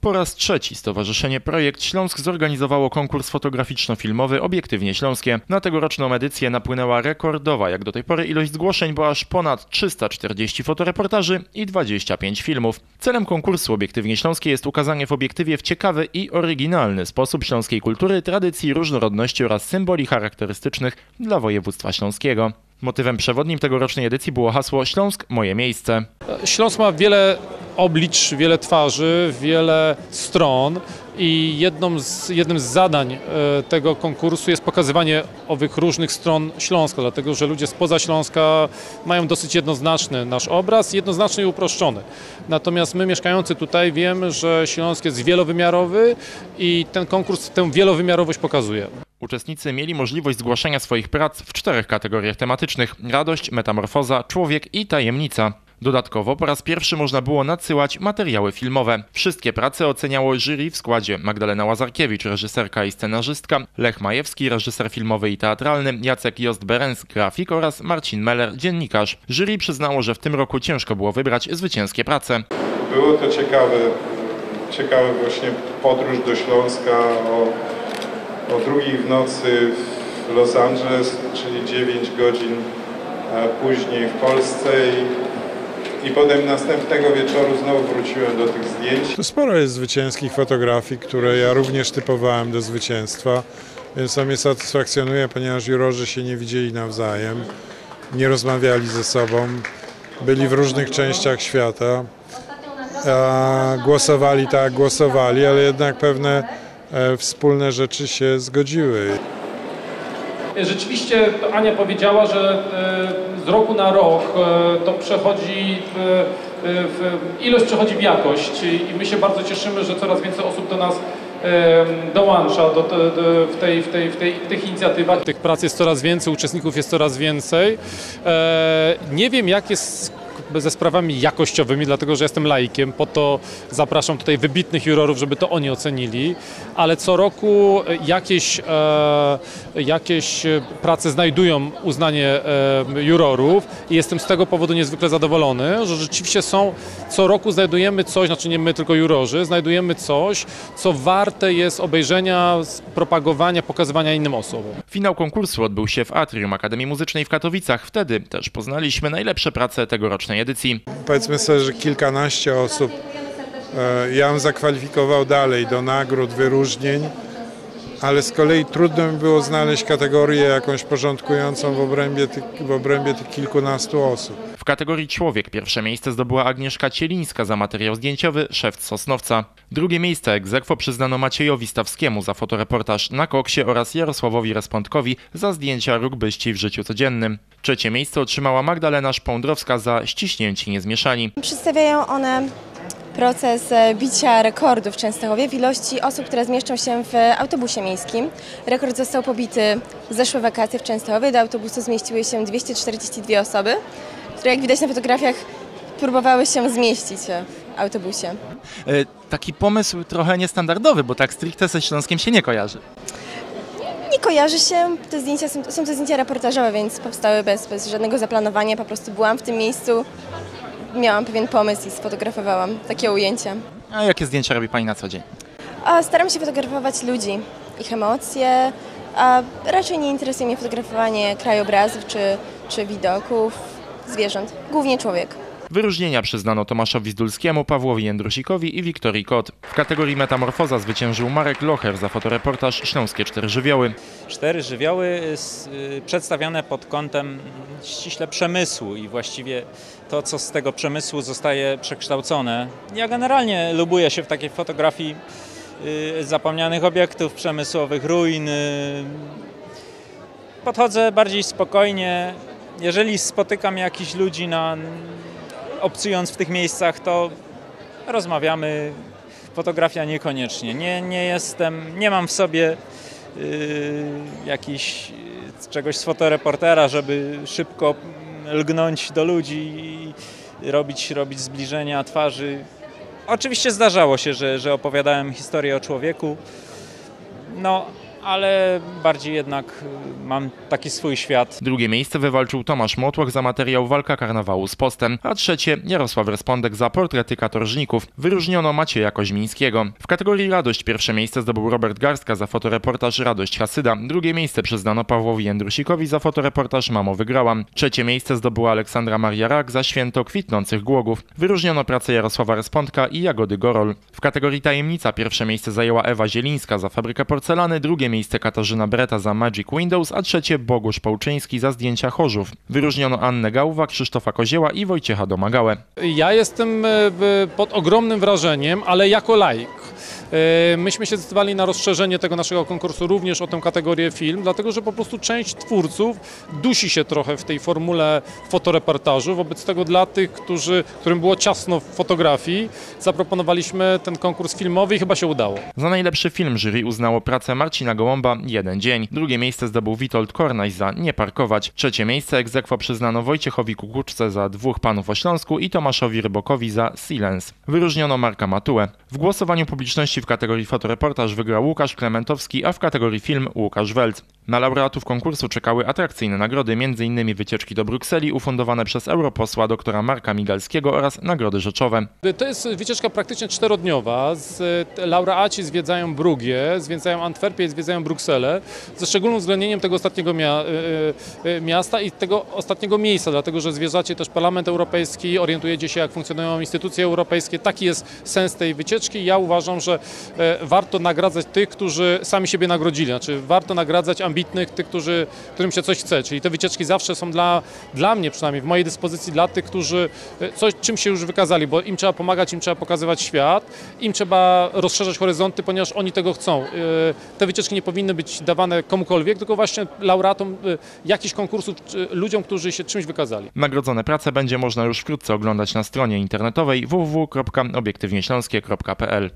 Po raz trzeci Stowarzyszenie Projekt Śląsk zorganizowało konkurs fotograficzno-filmowy Obiektywnie Śląskie. Na tegoroczną edycję napłynęła rekordowa jak do tej pory ilość zgłoszeń, bo aż ponad 340 fotoreportaży i 25 filmów. Celem konkursu Obiektywnie Śląskie jest ukazanie w obiektywie w ciekawy i oryginalny sposób śląskiej kultury, tradycji, różnorodności oraz symboli charakterystycznych dla województwa śląskiego. Motywem przewodnim tegorocznej edycji było hasło Śląsk – moje miejsce. Śląsk ma wiele oblicz, wiele twarzy, wiele stron i z, jednym z zadań e, tego konkursu jest pokazywanie owych różnych stron Śląska, dlatego że ludzie spoza Śląska mają dosyć jednoznaczny nasz obraz, jednoznaczny i uproszczony. Natomiast my mieszkający tutaj wiemy, że Śląsk jest wielowymiarowy i ten konkurs tę wielowymiarowość pokazuje. Uczestnicy mieli możliwość zgłaszania swoich prac w czterech kategoriach tematycznych: radość, metamorfoza, człowiek i tajemnica. Dodatkowo po raz pierwszy można było nadsyłać materiały filmowe. Wszystkie prace oceniało jury w składzie Magdalena Łazarkiewicz, reżyserka i scenarzystka, Lech Majewski, reżyser filmowy i teatralny, Jacek Jost-Berens, grafik oraz Marcin Meller, dziennikarz. Jury przyznało, że w tym roku ciężko było wybrać zwycięskie prace. Było to ciekawe, ciekawe właśnie podróż do Śląska o, o drugiej w nocy w Los Angeles, czyli 9 godzin e, później w Polsce i i potem następnego wieczoru znowu wróciłem do tych zdjęć. To sporo jest zwycięskich fotografii, które ja również typowałem do zwycięstwa, więc to mnie satysfakcjonuje, ponieważ jurorzy się nie widzieli nawzajem, nie rozmawiali ze sobą, byli w różnych częściach świata, głosowali tak, głosowali, ale jednak pewne wspólne rzeczy się zgodziły. Rzeczywiście Ania powiedziała, że e, z roku na rok e, to przechodzi, ilość przechodzi w jakość i my się bardzo cieszymy, że coraz więcej osób do nas dołącza do, do, do, w, tej, w, tej, w, tej, w tych inicjatywach. Tych prac jest coraz więcej, uczestników jest coraz więcej. E, nie wiem, jak jest ze sprawami jakościowymi, dlatego że jestem laikiem, po to zapraszam tutaj wybitnych jurorów, żeby to oni ocenili, ale co roku jakieś, e, jakieś prace znajdują uznanie e, jurorów i jestem z tego powodu niezwykle zadowolony, że rzeczywiście są, co roku znajdujemy coś, znaczy nie my, tylko jurorzy, znajdujemy coś, co warte jest obejrzenia, propagowania, pokazywania innym osobom. Finał konkursu odbył się w Atrium Akademii Muzycznej w Katowicach. Wtedy też poznaliśmy najlepsze prace tegorocznej edycji. Powiedzmy sobie, że kilkanaście osób e, ja bym zakwalifikował dalej do nagród, wyróżnień, ale z kolei trudno mi było znaleźć kategorię jakąś porządkującą w obrębie tych, w obrębie tych kilkunastu osób. W kategorii człowiek pierwsze miejsce zdobyła Agnieszka Cielińska za materiał zdjęciowy Szewc Sosnowca. Drugie miejsce egzekwo przyznano Maciejowi Stawskiemu za fotoreportaż na koksie oraz Jarosławowi Respondkowi za zdjęcia rugbyści w życiu codziennym. Trzecie miejsce otrzymała Magdalena Szpądrowska za ściśnięci niezmieszani. Przedstawiają one proces e, bicia rekordów w Częstochowie w ilości osób, które zmieszczą się w autobusie miejskim. Rekord został pobity w zeszłe wakacje w Częstochowie. Do autobusu zmieściły się 242 osoby, które jak widać na fotografiach próbowały się zmieścić autobusie. E, taki pomysł trochę niestandardowy, bo tak stricte ze Śląskiem się nie kojarzy. Nie kojarzy się, te zdjęcia są, są to zdjęcia reportażowe, więc powstały bez, bez żadnego zaplanowania, po prostu byłam w tym miejscu, miałam pewien pomysł i sfotografowałam takie ujęcia. A jakie zdjęcia robi Pani na co dzień? A staram się fotografować ludzi, ich emocje, a raczej nie interesuje mnie fotografowanie krajobrazów czy, czy widoków, zwierząt, głównie człowiek. Wyróżnienia przyznano Tomaszowi Zdulskiemu, Pawłowi Jędrusikowi i Wiktorii Kot. W kategorii Metamorfoza zwyciężył Marek Locher za fotoreportaż Śląskie Cztery Żywioły. Cztery żywioły y, przedstawiane pod kątem ściśle przemysłu i właściwie to, co z tego przemysłu zostaje przekształcone. Ja generalnie lubuję się w takiej fotografii y, zapomnianych obiektów przemysłowych, ruin. Y, podchodzę bardziej spokojnie. Jeżeli spotykam jakichś ludzi na, obcując w tych miejscach, to rozmawiamy. Fotografia niekoniecznie. Nie, nie jestem, nie mam w sobie yy, jakiś, czegoś z fotoreportera, żeby szybko lgnąć do ludzi i robić, robić zbliżenia twarzy. Oczywiście zdarzało się, że, że opowiadałem historię o człowieku. No, ale bardziej jednak y, mam taki swój świat. Drugie miejsce wywalczył Tomasz Motłoch za materiał Walka karnawału z postem, a trzecie Jarosław Respondek za portrety katorżników. Wyróżniono Macieja Koźmińskiego. W kategorii Radość pierwsze miejsce zdobył Robert Garstka za fotoreportaż Radość Hasyda. Drugie miejsce przyznano Pawłowi Jędrusikowi za fotoreportaż Mamo wygrałam. Trzecie miejsce zdobyła Aleksandra Maria Rak za Święto kwitnących głogów. Wyróżniono pracę Jarosława Respondka i Jagody Gorol. W kategorii Tajemnica pierwsze miejsce zajęła Ewa Zielińska za Fabrykę Porcelany, drugie miejsce Katarzyna Breta za Magic Windows, a trzecie Bogusz Pałczyński za zdjęcia chorzów. Wyróżniono Annę Gałwa, Krzysztofa Kozieła i Wojciecha Domagałę. Ja jestem e, pod ogromnym wrażeniem, ale jako laik. E, Myśmy się zdecydowali na rozszerzenie tego naszego konkursu również o tę kategorię film, dlatego że po prostu część twórców dusi się trochę w tej formule fotoreportażu. Wobec tego dla tych, którzy, którym było ciasno w fotografii, zaproponowaliśmy ten konkurs filmowy i chyba się udało. Za najlepszy film jury uznało pracę Marcina Gołąba Jeden dzień. Drugie miejsce zdobył Witold Kornaś za Nie parkować. Trzecie miejsce egzekwo przyznano Wojciechowi Kukuczce za Dwóch panów o Śląsku i Tomaszowi Rybokowi za Silence. Wyróżniono Marka Matułę. W głosowaniu publiczności w kategorii fotoreportaż wygrał Łukasz Klementowski, a w kategorii film Łukasz Welc. Na laureatów konkursu czekały atrakcyjne nagrody, m.in. wycieczki do Brukseli ufundowane przez europosła doktora Marka Migalskiego oraz nagrody rzeczowe. To jest wycieczka praktycznie czterodniowa. Z, laureaci zwiedzają Brugię, zwiedzają Antwerpię, zwiedzają Brukselę, ze szczególnym uwzględnieniem tego ostatniego mia, y, y, miasta i tego ostatniego miejsca, dlatego że zwiedzacie też Parlament Europejski, orientujecie się jak funkcjonują instytucje europejskie. Taki jest sens tej wycieczki. Ja uważam, że e, warto nagradzać tych, którzy sami siebie nagrodzili. Znaczy warto nagradzać ambitnych, tych, którzy, którym się coś chce. Czyli te wycieczki zawsze są dla, dla mnie przynajmniej, w mojej dyspozycji, dla tych, którzy e, coś, czym się już wykazali, bo im trzeba pomagać, im trzeba pokazywać świat, im trzeba rozszerzać horyzonty, ponieważ oni tego chcą. E, Te wycieczki nie powinny być dawane komukolwiek, tylko właśnie laureatom e, jakichś konkursów, ludziom, którzy się czymś wykazali. Nagrodzone prace będzie można już wkrótce oglądać na stronie internetowej www.obiektywnieśląskie.pl.